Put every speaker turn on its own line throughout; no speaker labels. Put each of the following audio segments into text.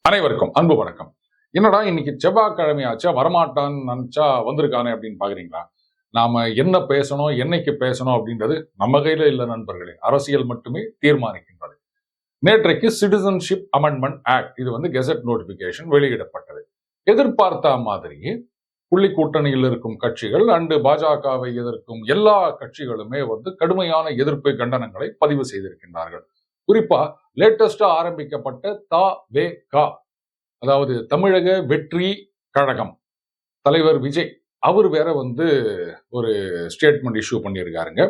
அனைவருக்கும் அன்பு வணக்கம். என்னடா இன்னைக்கு செவ்வாய்க்கிழமை ஆச்சா வரமாட்டான்னு நினைச்சா வந்திருக்கானே அப்படின்னு பாக்குறீங்களா? நாம என்ன பேசணும் என்னைக்கு பேசணும் அப்படின்றது நம்ம கையில இல்ல நண்பர்களே. அரசியல் மட்டுமே தீர்மானிக்கின்றது. நேற்றைக்கு சிட்டிசன்ஷிப் அமெண்ட்மெண்ட் ஆக்ட் இது வந்து கெசட் நோட்டிபிகேஷன் வெளியிடப்பட்டது. எதிர்பார்த்த மாதிரி புள்ளி கூட்டணியில் இருக்கும் கட்சிகள் அண்டு பாஜகவை எதிர்க்கும் எல்லா கட்சிகளுமே வந்து கடுமையான எதிர்ப்பு கண்டனங்களை பதிவு செய்திருக்கின்றார்கள். குறிப்பா லேட்டஸ்டா ஆரம்பிக்கப்பட்ட தா வே கா அதாவது தமிழக வெற்றி கழகம் தலைவர் விஜய் அவர் வேற வந்து ஒரு ஸ்டேட்மெண்ட் இஷ்யூ பண்ணியிருக்காருங்க.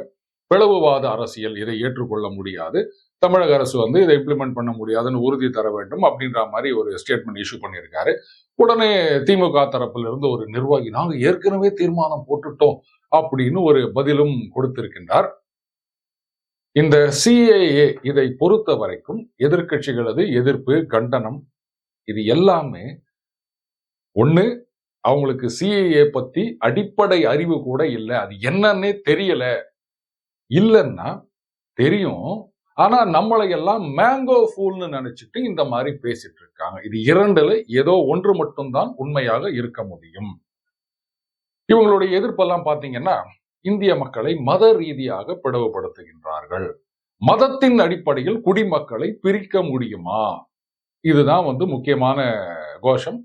பிளவுவாத அரசியல் இதை ஏற்றுக்கொள்ள முடியாது. தமிழக அரசு வந்து இதை இம்ப்ளிமெண்ட் பண்ண முடியாதுன்னு உறுதி தர வேண்டும் அப்படின்ற மாதிரி ஒரு ஸ்டேட்மெண்ட் இஷ்யூ பண்ணியிருக்காரு. உடனே திமுக தரப்பிலிருந்து ஒரு நிர்வாகி நாங்க ஏற்கனவே தீர்மானம் போட்டுட்டோம் அப்படின்னு ஒரு பதிலும் கொடுத்திருக்கின்றார். இந்த சிஏஏ இதை பொறுத்த வரைக்கும் எதிர்க்கட்சிகளது எதிர்ப்பு கண்டனம் இது எல்லாமே ஒண்ணு அவங்களுக்கு சிஏஏ பத்தி அடிப்படை அறிவு கூட இல்லை. அது என்னன்னே தெரியல. இல்லைன்னா தெரியும் ஆனா நம்மளை எல்லாம் மேங்கோ ஃபூல்னு நினைச்சிட்டு இந்த மாதிரி பேசிட்டு இருக்காங்க. இது இரண்டுல ஏதோ ஒன்று மட்டும்தான் உண்மையாக இருக்க முடியும். இவங்களுடைய எதிர்ப்பெல்லாம் பாத்தீங்கன்னா இந்திய மக்களை மத ரீதியாக பிளவுபடுத்துகின்றார்கள். மதத்தின் அடிப்படையில் குடிமக்களை பிரிக்க முடியுமா? இதுதான் வந்து முக்கியமான கோஷம்.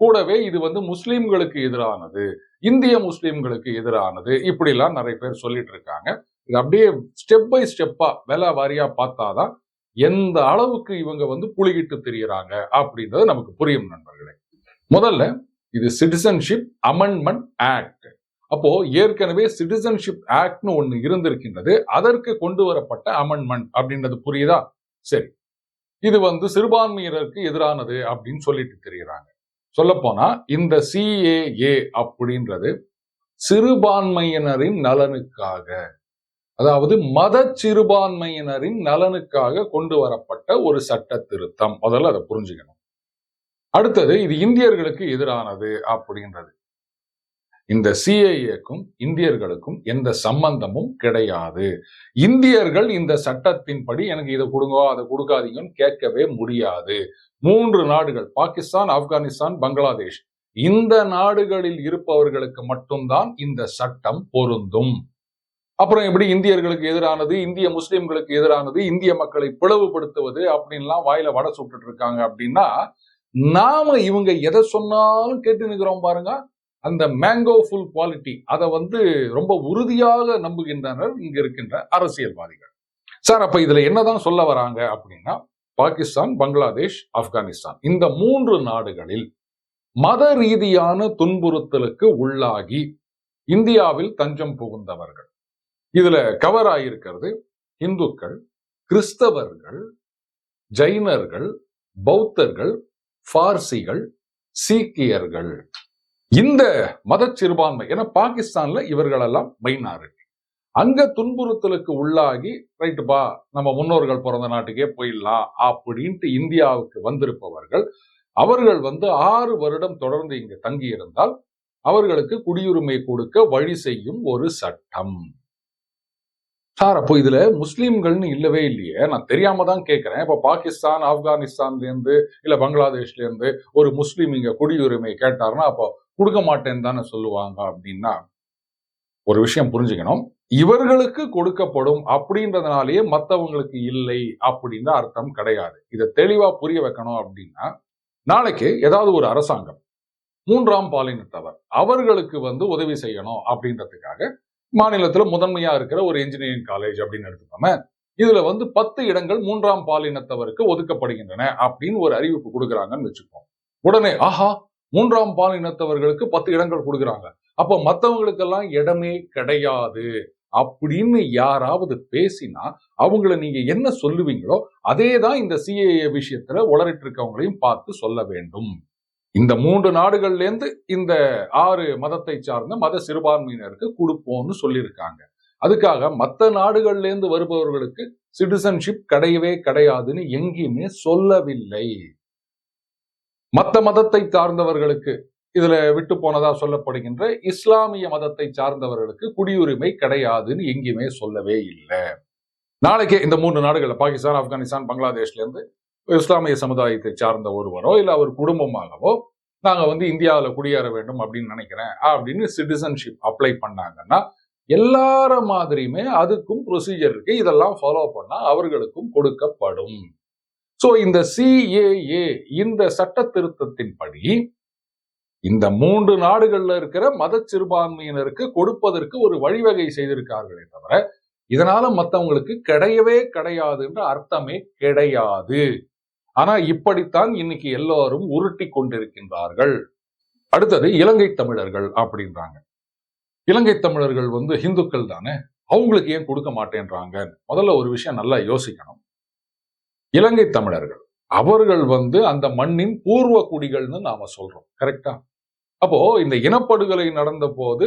கூடவே இது வந்து முஸ்லீம்களுக்கு எதிரானது இந்திய முஸ்லிம்களுக்கு எதிரானது இப்படிலாம் நிறைய பேர் சொல்லிட்டு இருக்காங்க. இது அப்படியே ஸ்டெப் பை ஸ்டெப்பா விலை வாரியா பார்த்தாதான் எந்த அளவுக்கு இவங்க வந்து புலிகிட்டு திரியறாங்க அப்படின்றது நமக்கு புரியும் நண்பர்களே. முதல்ல இது சிட்டிசன்ஷிப் அமெண்ட்மெண்ட் ஆக்ட் அப்போ ஏற்கனவே சிட்டிசன்ஷிப் ஆக்ட்னு ஒன்று இருந்திருக்கின்றது. அதற்கு கொண்டு வரப்பட்ட அமெண்ட்மெண்ட் அப்படின்றது புரியுதா? சரி. இது வந்து சிறுபான்மையினருக்கு எதிரானது அப்படின்னு சொல்லிட்டு தெரியுறாங்க. சொல்லப்போனா இந்த சிஏஏ அப்படின்றது சிறுபான்மையினரின் நலனுக்காக அதாவது மத சிறுபான்மையினரின் நலனுக்காக கொண்டு வரப்பட்ட ஒரு சட்ட திருத்தம். முதல்ல அதை புரிஞ்சுக்கணும். அடுத்தது இது இந்தியர்களுக்கு எதிரானது அப்படின்றது. இந்த சிஏஏக்கும் இந்தியர்களுக்கும் எந்த சம்பந்தமும் கிடையாது. இந்தியர்கள் இந்த சட்டத்தின்படி எனக்கு இதை கொடுங்க அதை கொடுக்காதீங்கன்னு கேட்கவே முடியாது. மூன்று நாடுகள் பாகிஸ்தான் ஆப்கானிஸ்தான் பங்களாதேஷ். இந்த நாடுகளில் இருப்பவர்களுக்கு மட்டும்தான் இந்த சட்டம் பொருந்தும். அப்புறம் எப்படி இந்தியர்களுக்கு எதிரானது இந்திய முஸ்லிம்களுக்கு எதிரானது இந்திய மக்களை பிளவுபடுத்துவது அப்படின்லாம் வாயில வடை சுட்டுட்டு இருக்காங்க அப்படின்னா நாம இவங்க எதை சொன்னாலும் கேட்டு நிற்கிறோம் பாருங்க. அந்த மேங்கோ ஃபுல் குவாலிட்டி அதை வந்து ரொம்ப உறுதியாக நம்புகின்றனர் இங்க இருக்கின்ற அரசியல்வாதிகள். சார் அப்ப இதுல என்னதான் சொல்ல வராங்க அப்படின்னா பாகிஸ்தான் பங்களாதேஷ் ஆப்கானிஸ்தான் இந்த மூன்று நாடுகளில் மத ரீதியான துன்புறுத்தலுக்கு உள்ளாகி இந்தியாவில் தஞ்சம் புகுந்தவர்கள். இதுல கவர் ஆகியிருக்கிறது இந்துக்கள் கிறிஸ்தவர்கள் ஜைனர்கள் பௌத்தர்கள் பார்சிகள் சீக்கியர்கள். இந்த மத சிறுபான்மை ஏன்னா பாகிஸ்தான்ல இவர்களெல்லாம் மைனாரிட்டி அங்க துன்புறுத்தலுக்கு உள்ளாகி ரைட்டுப்பா நம்ம முன்னோர்கள் பிறந்த நாட்டுக்கே போயிடலாம் அப்படின்ட்டு இந்தியாவுக்கு வந்திருப்பவர்கள் அவர்கள் வந்து ஆறு வருடம் தொடர்ந்து இங்கு தங்கியிருந்தால் அவர்களுக்கு குடியுரிமை கொடுக்க வழி செய்யும் ஒரு சட்டம். சார் அப்போ இதுல முஸ்லீம்கள்னு இல்லவே இல்லையே. நான் தெரியாம தான் கேட்கிறேன் இப்ப பாகிஸ்தான் ஆப்கானிஸ்தான்ல இருந்து இல்ல பங்களாதேஷ்ல இருந்து ஒரு முஸ்லீம் இங்க குடியுரிமை கேட்டாருன்னா அப்போ கொடுக்க மாட்டேன்னு தானே சொல்லுவாங்க அப்படின்னா ஒரு விஷயம் புரிஞ்சுக்கணும். இவர்களுக்கு கொடுக்கப்படும் அப்படின்றதுனாலேயே மற்றவங்களுக்கு இல்லை அப்படின்னு அர்த்தம் கிடையாது. இதை தெளிவா புரிய வைக்கணும் அப்படின்னா நாளைக்கு ஏதாவது ஒரு அரசாங்கம் மூன்றாம் பாலினத்தவர் அவர்களுக்கு வந்து உதவி செய்யணும் அப்படின்றதுக்காக மாநிலத்துல முதன்மையா இருக்கிற ஒரு இன்ஜினியரிங் காலேஜ் அப்படின்னு எடுத்துக்கோமே இதுல வந்து பத்து இடங்கள் மூன்றாம் பாலினத்தவருக்கு ஒதுக்கப்படுகின்றன அப்படின்னு ஒரு அறிவிப்பு கொடுக்குறாங்கன்னு வச்சுக்கோம் உடனே ஆஹா மூன்றாம் பாலினத்தவர்களுக்கு பத்து இடங்கள் கொடுக்குறாங்க. அப்ப மத்தவங்களுக்கெல்லாம் இடமே கிடையாது அப்படின்னு யாராவது பேசினா அவங்கள நீங்க என்ன சொல்லுவீங்களோ அதே தான் இந்த சிஏஏ விஷயத்துல உளறிட்டு இருக்கவங்களையும் பார்த்து சொல்ல வேண்டும். இந்த மூன்று நாடுகள்ல இருந்து இந்த ஆறு மதத்தை சார்ந்த மத சிறுபான்மையினருக்கு கொடுப்போம்னு சொல்லியிருக்காங்க. அதுக்காக மற்ற நாடுகள்ல இருந்து வருபவர்களுக்கு சிட்டிசன்ஷிப் கிடையவே கிடையாதுன்னு எங்கேயுமே சொல்லவில்லை. மத்த மதத்தை சார்ந்தவர்களுக்கு இதுல விட்டு போனதா சொல்லப்படுகின்ற இஸ்லாமிய மதத்தை சார்ந்தவர்களுக்கு குடியுரிமை கிடையாதுன்னு எங்கேயுமே சொல்லவே இல்லை. நாளைக்கு இந்த மூன்று நாடுகள் பாகிஸ்தான் ஆப்கானிஸ்தான் பங்களாதேஷ்ல இருந்து இஸ்லாமிய சமுதாயத்தை சார்ந்த ஒருவரோ இல்லை அவர் குடும்பமாகவோ நாங்கள் வந்து இந்தியாவில் குடியேற வேண்டும் அப்படின்னு நினைக்கிறேன் அப்படின்னு சிட்டிசன்ஷிப் அப்ளை பண்ணாங்கன்னா எல்லார மாதிரியுமே அதுக்கும் ப்ரொசீஜர் இருக்கு. இதெல்லாம் ஃபாலோ பண்ணால் அவர்களுக்கும் கொடுக்கப்படும். ஸோ இந்த சிஏஏ இந்த சட்ட திருத்தத்தின்படி இந்த மூன்று நாடுகள்ல இருக்கிற மத சிறுபான்மையினருக்கு கொடுப்பதற்கு ஒரு வழிவகை செய்திருக்கார்களே தவிர இதனால மத்தவங்களுக்கு கிடையவே கிடையாதுன்ற அர்த்தமே கிடையாது. ஆனா இப்படித்தான் இன்னைக்கு எல்லாரும் உருட்டி கொண்டிருக்கின்றார்கள். அடுத்தது இலங்கை தமிழர்கள் அப்படின்றாங்க. இலங்கை தமிழர்கள் வந்து இந்துக்கள் தானே? அவங்களுக்கு ஏன் கொடுக்க மாட்டேன்றாங்க? முதல்ல ஒரு விஷயம் நல்லா யோசிக்கணும். இலங்கை தமிழர்கள் அவர்கள் வந்து அந்த மண்ணின் பூர்வ குடிகள்னு நாம சொல்றோம் கரெக்டா அப்போ இந்த இனப்படுகொலை நடந்த போது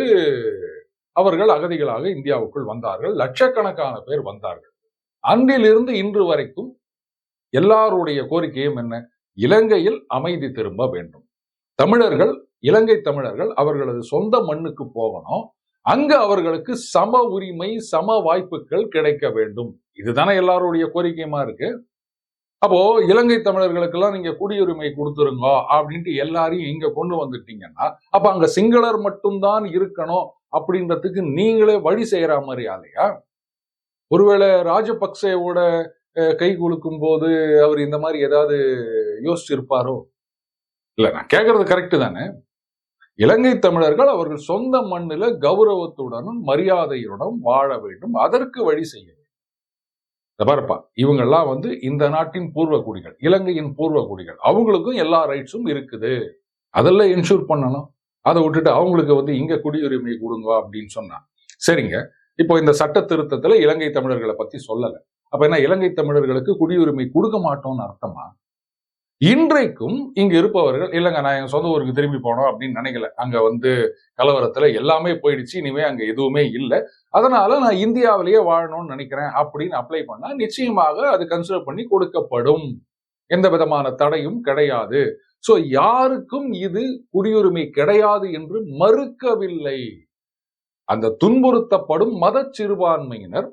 அவர்கள் அகதிகளாக இந்தியாவுக்குள் வந்தார்கள். லட்சக்கணக்கான பேர் வந்தார்கள். அன்றிலிருந்து இன்று வரைக்கும் எல்லாருடைய கோரிக்கையும் என்ன? இலங்கையில் அமைதி திரும்ப வேண்டும். தமிழர்கள் இலங்கை தமிழர்கள் அவர்களது சொந்த மண்ணுக்கு போகணும். அங்க அவர்களுக்கு சம உரிமை சம வாய்ப்புகள் கிடைக்க வேண்டும். இதுதானே எல்லாருடைய கோரிக்கையுமா இருக்கு? அப்போ இலங்கை தமிழர்களுக்கெல்லாம் நீங்க குடியுரிமை கொடுத்துருங்க அப்படின்ட்டு எல்லாரையும் இங்க கொண்டு வந்துட்டீங்கன்னா அப்ப அங்க சிங்களர் மட்டும்தான் இருக்கணும் அப்படின்றதுக்கு நீங்களே வழி செய்யற மாதிரி ஆலையா ஒருவேளை ராஜபக்சேவோட கை குலுக்கும் போது அவர் இந்த மாதிரி ஏதாவது யோசிச்சிருப்பாரோ? இல்ல நான் கேட்கறது கரெக்ட் தானே. இலங்கை தமிழர்கள் அவர்கள் சொந்த மண்ணில கௌரவத்துடனும் மரியாதையுடனும் வாழ வேண்டும். அதற்கு வழி செய்ய வேண்டும். பாருப்பா இவங்கெல்லாம் வந்து இந்த நாட்டின் பூர்வ குடிகள் இலங்கையின் பூர்வ குடிகள் அவங்களுக்கும் எல்லா ரைட்ஸும் இருக்குது. அதெல்லாம் இன்சூர் பண்ணணும். அதை விட்டுட்டு அவங்களுக்கு வந்து இங்க குடியுரிமை கொடுங்க அப்படின்னு சொன்னா. சரிங்க. இப்போ இந்த சட்ட திருத்தத்துல இலங்கை தமிழர்களை பத்தி சொல்லலை. அப்ப என்ன இலங்கை தமிழர்களுக்கு குடியுரிமை கொடுக்க மாட்டோம்னு அர்த்தமா? இன்றைக்கும் இங்க இருப்பவர்கள் இல்லைங்க நான் என் சொந்த ஊருக்கு திரும்பி போனோம் அப்படின்னு நினைக்கல. அங்க வந்து கலவரத்துல எல்லாமே போயிடுச்சு இனிமே அங்க எதுவுமே இல்லை. அதனால நான் இந்தியாவிலேயே வாழணும்னு நினைக்கிறேன் அப்படின்னு அப்ளை பண்ணா நிச்சயமாக அது கன்சிடர் பண்ணி கொடுக்கப்படும். எந்த விதமான தடையும் கிடையாது. சோ யாருக்கும் இது குடியுரிமை கிடையாது என்று மறுக்கவில்லை. அந்த துன்புறுத்தப்படும் மத சிறுபான்மையினர்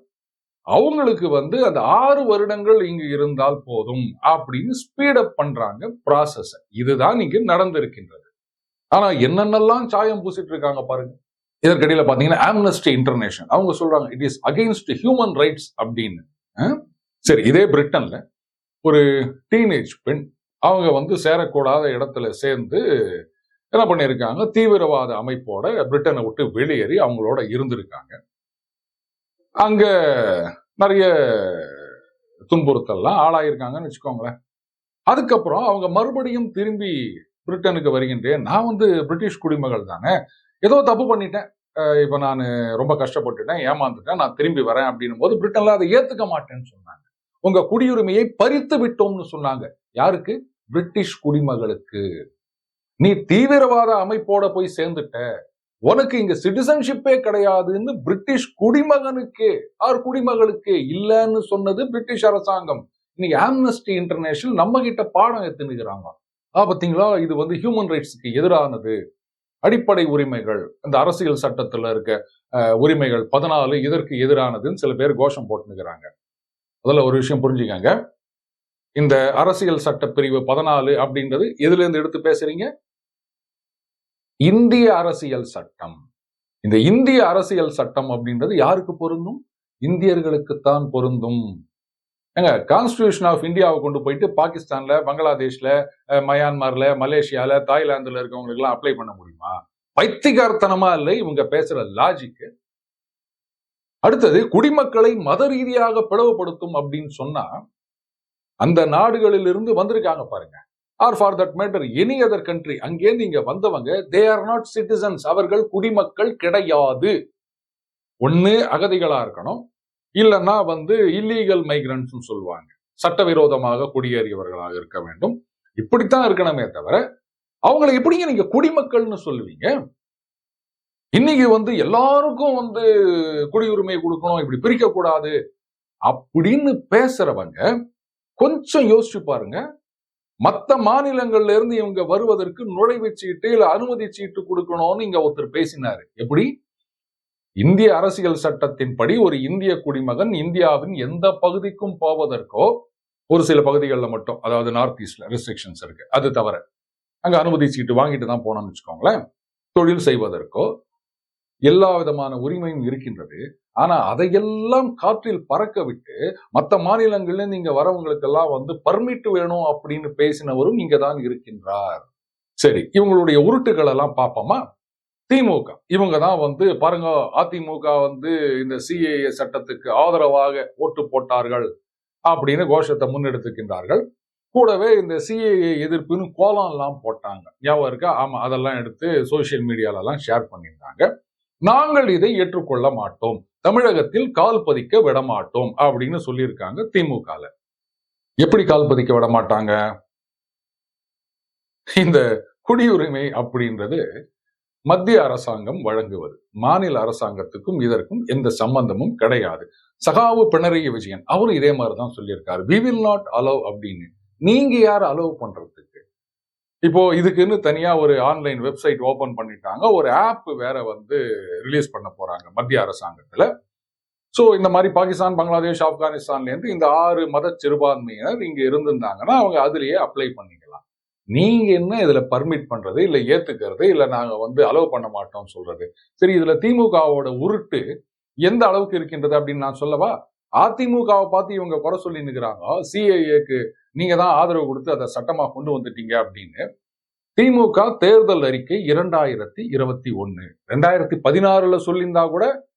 அவங்களுக்கு வந்து அந்த ஆறு வருடங்கள் இங்கு இருந்தால் போதும் அப்படின்னு ஸ்பீடப் பண்றாங்க ப்ராசஸ் இதுதான் இங்கு நடந்திருக்கின்றது. ஆனா என்னென்னலாம் சாயம் பூசிட்டு இருக்காங்க பாருங்க. இதற்கிடையில பாத்தீங்கன்னா ஆம்னஸ்டி இன்டர்நேஷனல் அவங்க சொல்றாங்க it is against human rights அப்படின்னு. சரி இதே பிரிட்டன்ல ஒரு டீனேஜ் பெண் அவங்க வந்து சேரக்கூடாத இடத்துல சேர்ந்து என்ன பண்ணியிருக்காங்க? தீவிரவாத அமைப்போட பிரிட்டனை விட்டு வெளியேறி அவங்களோட இருந்திருக்காங்க. அங்க நிறைய துன்புறுத்தல்லாம் ஆளாயிருக்காங்கன்னு வச்சுக்கோங்களேன். அதுக்கப்புறம் அவங்க மறுபடியும் திரும்பி பிரிட்டனுக்கு வருகின்றேன் நான் வந்து பிரிட்டிஷ் குடிமகள் தானே ஏதோ தப்பு பண்ணிட்டேன். இப்போ நான் ரொம்ப கஷ்டப்பட்டுட்டேன் ஏமாந்துட்டேன் நான் திரும்பி வரேன் அப்படின்னும் போது பிரிட்டன்ல அதை ஏத்துக்க மாட்டேன்னு சொன்னாங்க. உங்க குடியுரிமையை பறித்து விட்டோம்னு சொன்னாங்க. யாருக்கு? பிரிட்டிஷ் குடிமகளுக்கு. நீ தீவிரவாத அமைப்போட போய் சேர்ந்துட்ட. உனக்கு இங்க சிட்டிசன்ஷிப்பே கிடையாதுன்னு பிரிட்டிஷ் குடிமகனுக்கு ஆர் குடிமகளுக்கு இல்லைன்னு சொன்னது பிரிட்டிஷ் அரசாங்கம். இன்னைக்கு ஆம்னஸ்டி இன்டர்நேஷனல் நம்ம கிட்ட பாடம் எத்துனுக்கிறாங்க ஆ பாத்தீங்களா? இது வந்து ஹியூமன் ரைட்ஸ்க்கு எதிரானது. அடிப்படை உரிமைகள். இந்த அரசியல் சட்டத்துல இருக்க அஹ், உரிமைகள் பதினாலு இதற்கு எதிரானதுன்னு சில பேர் கோஷம் போட்டுனுக்கிறாங்க முதல்ல ஒரு விஷயம் புரிஞ்சுக்கங்க. இந்த அரசியல் சட்ட பிரிவு பதினாலு அப்படின்றது எதுலேருந்து எடுத்து பேசுறீங்க? இந்திய அரசியல் சட்டம். இந்த இந்திய அரசியல் சட்டம் அப்படின்றது யாருக்கு பொருந்தும்? இந்தியர்களுக்குத்தான் பொருந்தும். ஏங்க கான்ஸ்டிடியூஷன் ஆஃப் இந்தியாவை கொண்டு போயிட்டு பாகிஸ்தான்ல பங்களாதேஷ்ல அஹ், மயான்மர்ல மலேசியால தாய்லாந்துல இருக்கவங்களுக்கு எல்லாம் அப்ளை பண்ண முடியுமா? பைத்தியகார்த்தனமா இல்லை? இவங்க பேசுற லாஜிக் அடுத்தது குடிமக்களை மத ரீதியாக பிளவுபடுத்தும் அப்படின்னு சொன்னா அந்த நாடுகளில் இருந்து வந்திருக்காங்க பாருங்க. Or for that matter any other country அங்கேருந்து இங்க வந்தவங்க தே ஆர் நாட் சிட்டிசன்ஸ் அவர்கள் குடிமக்கள் கிடையாது. ஒண்ணு அகதிகளா இருக்கணும். இல்லைன்னா வந்து இல்லீகல் மைக்ரன்ஸ்னு சொல்லுவாங்க. சட்டவிரோதமாக குடியேறியவர்களாக இருக்க வேண்டும். இப்படித்தான் இருக்கணுமே தவிர அவங்களை எப்படிங்க நீங்க குடிமக்கள்னு சொல்லுவீங்க? இன்னைக்கு வந்து எல்லாருக்கும் வந்து குடியுரிமை கொடுக்கணும் இப்படி பிரிக்க கூடாது அப்படின்னு பேசுறவங்க கொஞ்சம் யோசிச்சு பாருங்க. மத்த மாநிலங்கள்ல இருந்து இவங்க வருவதற்கு நுழைவு சீட்டு இல்ல அனுமதி சீட்டு கொடுக்கணும்னு இங்க ஒருத்தர் பேசினாரு. எப்படி? இந்திய அரசியல் சட்டத்தின்படி ஒரு இந்திய குடிமகன் இந்தியாவின் எந்த பகுதிக்கும் போவதற்கோ ஒரு சில பகுதிகளில் மட்டும் அதாவது நார்த் ஈஸ்ட்ல ரெஸ்ட்ரிக்ஷன்ஸ் இருக்கு. அது தவிர அங்க அனுமதி சீட்டு வாங்கிட்டு தான் போனோம்னு வச்சுக்கோங்களேன். தொழில் செய்வதற்கோ எல்லா விதமான உரிமையும் இருக்கின்றது. ஆனா அதையெல்லாம் காற்றில் பறக்க விட்டு மற்ற மாநிலங்கள்ல நீங்க வரவங்களுக்கெல்லாம் வந்து பர்மிட் வேணும் அப்படின்னு பேசினவரும் இங்க தான் இருக்கின்றார். சரி இவங்களுடைய உருட்டுகள் எல்லாம் பார்ப்போமா? திமுக. இவங்க தான் வந்து பாருங்க அதிமுக வந்து இந்த சிஏஏ சட்டத்துக்கு ஆதரவாக ஓட்டு போட்டார்கள் அப்படின்னு கோஷத்தை முன்னெடுத்துக்கின்றார்கள். கூடவே இந்த சிஏஏ எதிர்ப்புன்னு கோலம் எல்லாம் போட்டாங்க. ஞாபகம் இருக்கா? ஆமா அதெல்லாம் எடுத்து சோசியல் மீடியாலெல்லாம் ஷேர் பண்ணியிருந்தாங்க. நாங்கள் இதை ஏற்றுக்கொள்ள மாட்டோம். தமிழகத்தில் கால் பதிக்க விட மாட்டோம் அப்படின்னு சொல்லியிருக்காங்க திமுகல. எப்படி கால் பதிக்க விட மாட்டாங்க இந்த குடியுரிமை அப்படின்றது மத்திய அரசாங்கம் வழங்குவது. மாநில அரசாங்கத்துக்கும் இதற்கும் எந்த சம்பந்தமும் கிடையாது. சகாவு பினராயி விஜயன் அவரும் இதே மாதிரி தான் சொல்லியிருக்காரு. வி வில் நாட் அலோவ் அப்படின்னு. நீங்க யார் அலோவ் பண்றதுக்கு இப்போ இதுக்குன்னு தனியா ஒரு ஆன்லைன் வெப்சைட் ஓபன் பண்ணிட்டாங்க. ஒரு ஆப் வேற வந்து ரிலீஸ் பண்ண போறாங்க மத்திய அரசாங்கத்துல. ஸோ இந்த மாதிரி பாகிஸ்தான் பங்களாதேஷ் ஆப்கானிஸ்தான்லேருந்து இந்த ஆறு மத சிறுபான்மையினர் இங்க இருந்திருந்தாங்கன்னா அவங்க அதுலேயே அப்ளை பண்ணிக்கலாம். நீங்க என்ன இதுல பர்மிட் பண்றது இல்லை ஏற்றுக்கிறது இல்லை நாங்கள் வந்து அலோவ் பண்ண மாட்டோம்னு சொல்றது? சரி இதுல திமுகவோட உருட்டு எந்த அளவுக்கு இருக்கின்றது அப்படின்னு நான் சொல்லவா? அதிமுகவை பார்த்து இவங்க குறை சொல்லி நிற்கிறாங்க சிஐஏக்கு நீங்க தான் ஆதரவு கொடுத்து அதை சட்டமா கொண்டு வந்துட்டீங்க அப்படின்னு. திமுக தேர்தல் அறிக்கை இரண்டாயிரத்தி இருபத்தி ஒன்னு. ரெண்டாயிரத்தி பதினாறுல சொல்லியிருந்தா கூட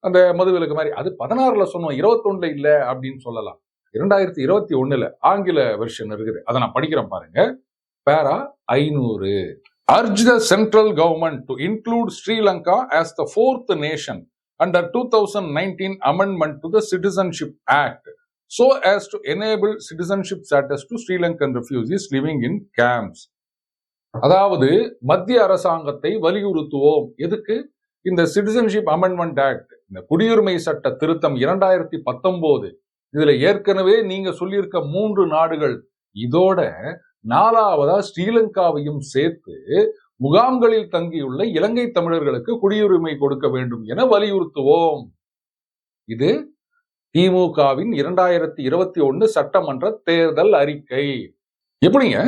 அந்த மதுவிலக்கு மாதிரி. அது பதினாறுல சொன்னோம் இருபத்தொன்னுல இல்ல அப்படின்னு சொல்லலாம். இரண்டாயிரத்தி இருபத்தி ஒண்ணுல ஆங்கில வெர்ஷன் இருக்குது. அதை நான் படிக்கிறேன் பாருங்க. பேரா ஐநூறு. Urge the central government to include Sri Lanka as the fourth nation under 2019 amendment to the Citizenship Act so as to enable citizenship status to Sri Lankan refugees living in camps. அதாவது மத்திய அரசாங்கத்தை வலியுறுத்துவோம் எதுக்கு இந்த citizenship amendment act இந்த குடியுரிமை சட்ட திருத்தம் இரண்டாயிரத்தி பத்தொன்பது இதுல ஏற்கனவே நீங்க சொல்லியிருக்க மூன்று நாடுகள் இதோட நாலாவதா ஸ்ரீலங்காவையும் சேர்த்து முகாம்களில் தங்கியுள்ள இலங்கை தமிழர்களுக்கு குடியுரிமை கொடுக்க வேண்டும் என வலியுறுத்துவோம். இது திமுகவின் இரண்டாயிரத்தி இருபத்தி ஒன்று சட்டமன்ற தேர்தல் அறிக்கை. எப்படிங்க?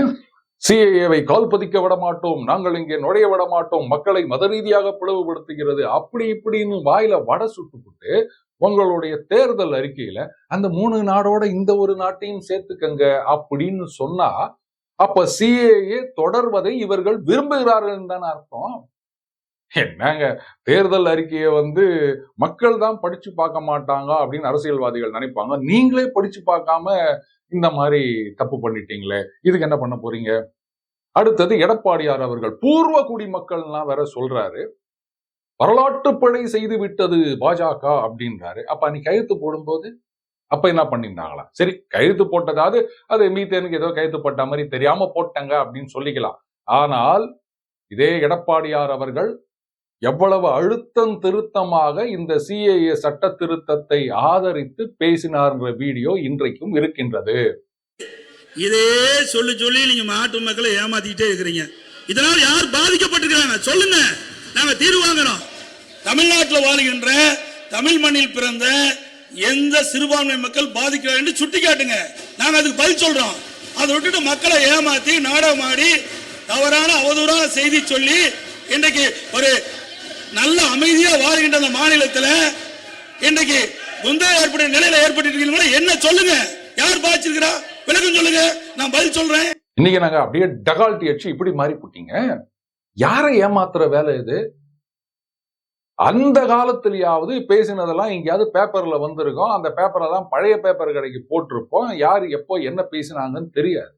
சிஏஏவை கால் பதிக்க விட மாட்டோம் நாங்கள் இங்கே நுழைய விட மாட்டோம் மக்களை மத ரீதியாக பிளவுபடுத்துகிறது அப்படி இப்படின்னு வாயில வட சுட்டுப்புட்டு உங்களுடைய தேர்தல் அறிக்கையில அந்த மூணு நாடோட இந்த ஒரு நாட்டையும் சேர்த்துக்கங்க அப்படின்னு சொன்னா அப்ப சிஏஏ தொடர்வதை இவர்கள் விரும்புகிறார்கள் தானே அர்த்தம். என்னங்க தேர்தல் அறிக்கையை வந்து மக்கள் தான் படிச்சு பார்க்க மாட்டாங்க அப்படின்னு அரசியல்வாதிகள் நினைப்பாங்க. நீங்களே படிச்சு பார்க்காம இந்த மாதிரி தப்பு பண்ணிட்டீங்களே இதுக்கு என்ன பண்ண போறீங்க? அடுத்தது எடப்பாடியார் அவர்கள் பூர்வ குடிமக்கள்லாம் வேற சொல்றாரு. வரலாற்று படை செய்து விட்டது பாஜக அப்படின்றாரு. அப்ப அன்னைக்கு கையெழுத்து போடும்போது அப்ப என்ன பண்ணியிருந்தாங்களா சரி கையெழுத்து போட்டதாவது அது மீத்தேனுக்கு ஏதோ கையெழுத்து போட்ட மாதிரி தெரியாம போட்டாங்க அப்படின்னு சொல்லிக்கலாம். ஆனால் இதே எடப்பாடியார் அவர்கள் எவ்வளவு அழுத்தம் திருத்தமாக இந்த சிஏஏ சட்ட திருத்தத்தை ஆதரித்து பேசினார் என்ற வீடியோ இன்றைக்கும் இருக்கின்றது.
இதே சொல்லி சொல்லி நீங்க மாட்டு மக்களை ஏமாத்திக்கிட்டே இருக்கிறீங்க. இதனால் யார் பாதிக்கப்பட்டிருக்கிறாங்க? சொல்லுங்க. நாங்க தீர்வு வாங்கணும் தமிழ்நாட்டில் வாழ்கின்ற தமிழ் மண்ணில் பிறந்த எந்த சிறுபான்மை மக்கள் பாதிக்கிறார் என்று சுட்டி காட்டுங்க நாங்க அதுக்கு பதில் சொல்றோம். அதை விட்டுட்டு மக்களை ஏமாத்தி நாடமாடி தவறான அவதூறான செய்தி சொல்லி இன்றைக்கு ஒரு நல்ல அமைதியா வாழ்கின்ற அந்த மாநிலத்துல இன்றைக்கு குந்தா ஏற்பட்ட நிலையில ஏற்பட்டு என்ன சொல்லுங்க. யார் பாதிச்சிருக்கிறா விளக்கம் சொல்லுங்க. நான் பதில் சொல்றேன்.
இன்னைக்கு நாங்க அப்படியே டகால்ட்டி அடிச்சு இப்படி மாறி போட்டீங்க. யாரை ஏமாத்துற வேலை இது? அந்த காலத்திலேயாவது பேசினதெல்லாம் எங்கேயாவது பேப்பர்ல வந்திருக்கோம். அந்த பேப்பரெல்லாம் பழைய பேப்பர் கடைக்கு போட்டிருப்போம். யார் எப்போ என்ன பேசினாங்கன்னு தெரியாது.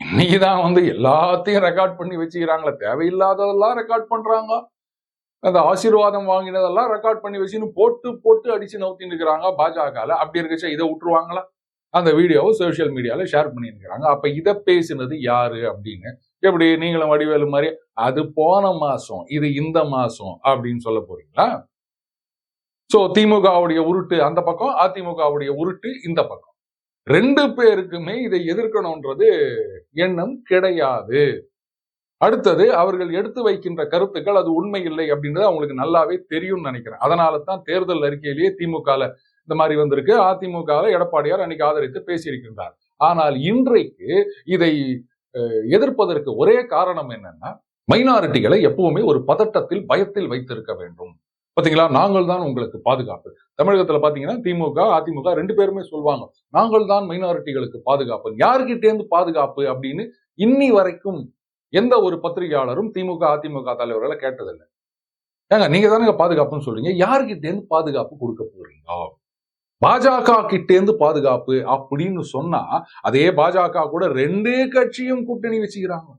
இன்னைக்கு தான் வந்து எல்லாத்தையும் ரெக்கார்ட் பண்ணி வச்சுக்கிறாங்களே. தேவையில்லாததெல்லாம் ரெக்கார்ட் பண்ணுறாங்க அந்த ஆசீர்வாதம் வாங்கினதெல்லாம் ரெக்கார்ட் பண்ணி வச்சுன்னு போட்டு போட்டு அடிச்சு நவுத்தின்னு இருக்கிறாங்க பாஜகவில் அப்படி இருக்கச்சா இதை விட்டுருவாங்களா? அந்த வீடியோவை சோஷியல் மீடியாவில் ஷேர் பண்ணியிருக்கிறாங்க. அப்போ இதை பேசினது யாரு அப்படின்னு எப்படி? நீங்களும் வடிவேலு மாதிரி அது போன மாசம் இது இந்த மாசம் அப்படின்னு சொல்ல போறீங்களா? சோ திமுகவுடைய உருட்டு அந்த பக்கம் அதிமுகவுடைய உருட்டு இந்த பக்கம். ரெண்டு பேருக்குமே இதை எதிர்க்கணும்ன்றது எண்ணம் கிடையாது. அடுத்தது அவர்கள் எடுத்து வைக்கின்ற கருத்துக்கள் அது உண்மை இல்லை அப்படின்றது அவங்களுக்கு நல்லாவே தெரியும்னு நினைக்கிறேன். அதனால தான் தேர்தல் அறிக்கையிலேயே திமுகல இந்த மாதிரி வந்திருக்கு. அதிமுகவில் எடப்பாடியார் அன்னைக்கு ஆதரித்து பேசியிருக்கின்றார். ஆனால் இன்றைக்கு இதை எதிர்ப்பதற்கு ஒரே காரணம் என்னன்னா மைனாரிட்டிகளை எப்பவுமே ஒரு பதட்டத்தில் பயத்தில் வைத்திருக்க வேண்டும். பாத்தீங்களா? நாங்கள் தான் உங்களுக்கு பாதுகாப்பு. தமிழகத்துல பாத்தீங்கன்னா திமுக அதிமுக ரெண்டு பேருமே சொல்லுவாங்க நாங்கள் தான் மைனாரிட்டிகளுக்கு பாதுகாப்பு. யாருக்கிட்டேருந்து பாதுகாப்பு அப்படின்னு இன்னி வரைக்கும் எந்த ஒரு பத்திரிகையாளரும் திமுக அதிமுக தலைவர்களை கேட்டதில்லை. ஏங்க நீங்க தானே பாதுகாப்புன்னு சொல்றீங்க. யாருக்கிட்டேருந்து பாதுகாப்பு கொடுக்க போறீங்க? பாஜக கிட்டேந்து இருந்து பாதுகாப்பு அப்படின்னு சொன்னா அதே பாஜக கூட ரெண்டே கட்சியும் கூட்டணி வச்சுக்கிறாங்க.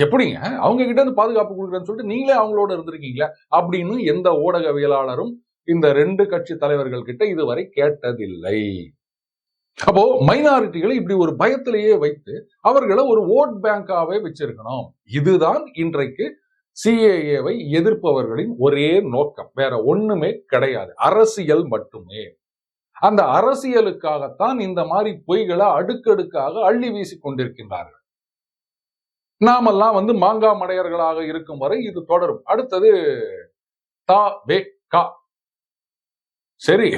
எப்படிங்க? அவங்க கிட்ட இருந்து பாதுகாப்பு கொடுக்குறேன்னு சொல்லிட்டு நீங்களே அவங்களோட இருந்திருக்கீங்களா அப்படின்னு எந்த ஊடகவியலாளரும் இந்த ரெண்டு கட்சி தலைவர்கள் கிட்ட இதுவரை கேட்டதில்லை. அப்போ மைனாரிட்டிகளை இப்படி ஒரு பயத்திலேயே வைத்து அவர்களை ஒரு ஓட் பேங்காவே வச்சிருக்கணும். இதுதான் இன்றைக்கு சிஏஏவை எதிர்ப்பவர்களின் ஒரே நோக்கம். வேற ஒண்ணுமே கிடையாது. அரசியல் மட்டுமே. அந்த அரசியலுக்காகத்தான் இந்த மாதிரி பொய்களை அடுக்கடுக்காக அள்ளி வீசி கொண்டிருக்கின்றார்கள். நாமெல்லாம் வந்து மாங்கா மடையர்களாக இருக்கும் வரை இது தொடரும். அடுத்தது தா வே கா. சரி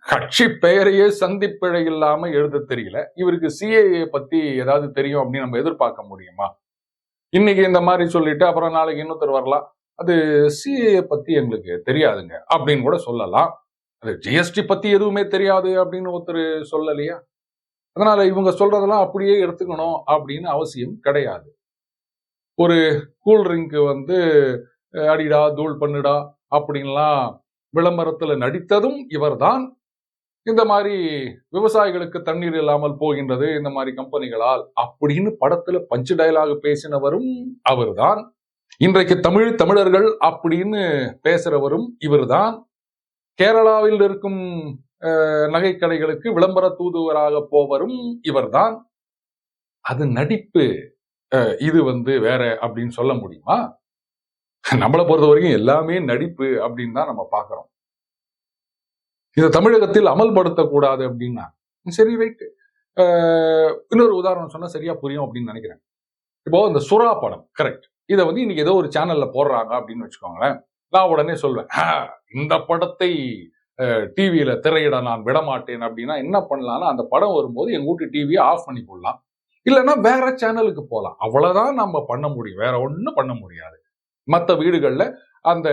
கட்சி பெயரையே சந்திப்பிழை இல்லாம எழுத தெரியல. இவருக்கு சிஏஏ பத்தி ஏதாவது தெரியும் அப்படின்னு நம்ம எதிர்பார்க்க முடியுமா? இன்னைக்கு இந்த மாதிரி சொல்லிட்டு அப்புறம் நாளைக்கு இன்னொருத்தர் வரலாம். அது சிஏஏ பத்தி எங்களுக்கு தெரியாதுங்க அப்படின்னு கூட சொல்லலாம். அது ஜிஎஸ்டி பத்தி எதுவுமே தெரியாது அப்படின்னு ஒருத்தர் சொல்லலையா? அதனால இவங்க சொல்றதெல்லாம் அப்படியே எடுத்துக்கணும் அப்படின்னு அவசியம் கிடையாது. ஒரு கூல்ட்ரிங்க்கு வந்து அடிடா தூள் பண்ணுடா அப்படின்லாம் விளம்பரத்துல நடித்ததும் இவர்தான். இந்த மாதிரி விவசாயிகளுக்கு தண்ணீர் இல்லாமல் போகின்றது இந்த மாதிரி கம்பெனிகளால் அப்படின்னு படத்துல பஞ்சு டயலாக பேசினவரும் அவர்தான். இன்றைக்கு தமிழ் தமிழர்கள் அப்படின்னு பேசுறவரும் இவர்தான். கேரளாவில் இருக்கும் அஹ், நகைக்கடைகளுக்கு விளம்பர தூதுவராக போவரும் இவர்தான். அது நடிப்பு. அஹ், இது வந்து வேற அப்படின்னு சொல்ல முடியுமா? நம்மளை பொறுத்த வரைக்கும் எல்லாமே நடிப்பு அப்படின்னு தான் நம்ம பார்க்கறோம். இதை தமிழகத்தில் அமல்படுத்தக்கூடாது அப்படின்னா சரி ரைட் இன்னொரு உதாரணம் சொன்னா சரியா புரியும் அப்படின்னு நினைக்கிறேன். இப்போ இந்த சுறா படம் கரெக்ட் இதை வந்து இன்னைக்கு ஏதோ ஒரு சேனல்ல போடுறாங்க அப்படின்னு வச்சுக்கோங்களேன். நான் உடனே சொல்வேன் இந்த படத்தை டிவியில திரையிட நான் விட மாட்டேன் அப்படின்னா என்ன பண்ணலாம்னா அந்த படம் வரும்போது எங்க வீட்டு டிவியை ஆஃப் பண்ணி போடலாம். இல்லைன்னா வேற சேனலுக்கு போகலாம். அவ்வளவுதான் நம்ம பண்ண முடியும். வேற ஒண்ணும் பண்ண முடியாது. மற்ற வீடுகள்ல அந்த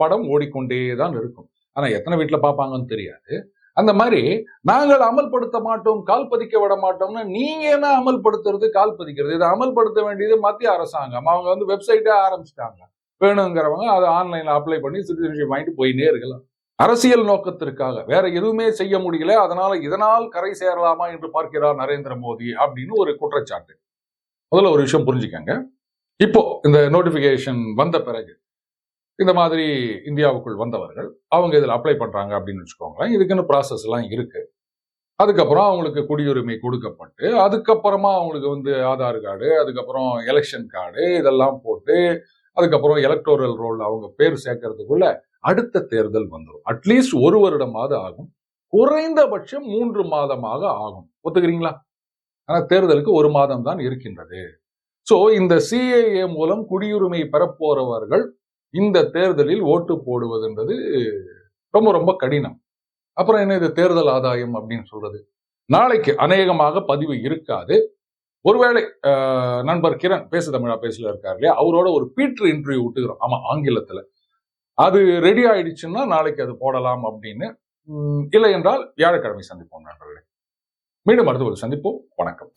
படம் ஓடிக்கொண்டே தான் இருக்கும். ஆனா எத்தனை வீட்டில் பார்ப்பாங்கன்னு தெரியாது. அந்த மாதிரி நாங்கள் அமல்படுத்த மாட்டோம் கால் பதிக்க விட மாட்டோம்னா நீங்க என்ன அமல்படுத்துறது கால் பதிக்கிறது? இதை அமல்படுத்த வேண்டியது மத்திய அரசாங்கம். அவங்க வந்து வெப்சைட்டே ஆரம்பிச்சிட்டாங்க. வேணுங்கிறவங்க அதை ஆன்லைன்ல அப்ளை பண்ணி சிட்டிசன்ஷிப் வாங்கிட்டு போயிட்டே இருக்கலாம். அரசியல் நோக்கத்திற்காக. வேற எதுவுமே செய்ய முடியல. அதனால இதனால் கரை சேரலாமா என்று பார்க்கிறார் நரேந்திர மோடி அப்படின்னு ஒரு குற்றச்சாட்டு. முதல்ல ஒரு விஷயம் புரிஞ்சுக்கங்க. இப்போ இந்த நோட்டிபிகேஷன் வந்த பிறகு இந்த மாதிரி இந்தியாவுக்குள் வந்தவர்கள் அவங்க இதில் அப்ளை பண்றாங்க அப்படின்னு வச்சுக்கோங்களேன். இதுக்குன்னு ப்ராசஸ் எல்லாம் இருக்கு. அதுக்கப்புறம் அவங்களுக்கு குடியுரிமை கொடுக்கப்பட்டு அதுக்கப்புறமா அவங்களுக்கு வந்து ஆதார் கார்டு அதுக்கப்புறம் எலெக்ஷன் கார்டு இதெல்லாம் போட்டு அதுக்கப்புறம் எலக்டோரல் ரோல் அவங்க பேர் சேர்க்கறதுக்குள்ள அடுத்த தேர்தல் வந்துடும் அட்லீஸ்ட் ஒரு வருடமாவது ஆகும். குறைந்தபட்சம் மூன்று மாதமாக ஆகும். ஒத்துக்கிறீங்களா? ஆனால் தேர்தலுக்கு ஒரு மாதம் தான் இருக்கின்றது. சோ இந்த சிஏஏ மூலம் குடியுரிமை பெறப்போறவர்கள் இந்த தேர்தலில் ஓட்டு போடுவதுன்றது ரொம்ப ரொம்ப கடினம். அப்புறம் என்ன இது தேர்தல் ஆதாயம் அப்படின்னு சொல்றது? நாளைக்கு அநேகமாக பதிவு இருக்காது. ஒருவேளை நண்பர் கிரண் பேசு தமிழா பேசல இருக்கார் இல்லையா? அவரோட ஒரு பீட்ரு இன்டர்வியூ விட்டுக்கிறோம். ஆமா ஆங்கிலத்துல. அது ரெடி ஆயிடுச்சுன்னா நாளைக்கு அது போடலாம் அப்படின்னு. இல்லை என்றால் வியாழக்கிழமை சந்திப்போம் நண்பர்களே. மீண்டும் அடுத்த ஒரு சந்திப்போம். வணக்கம்.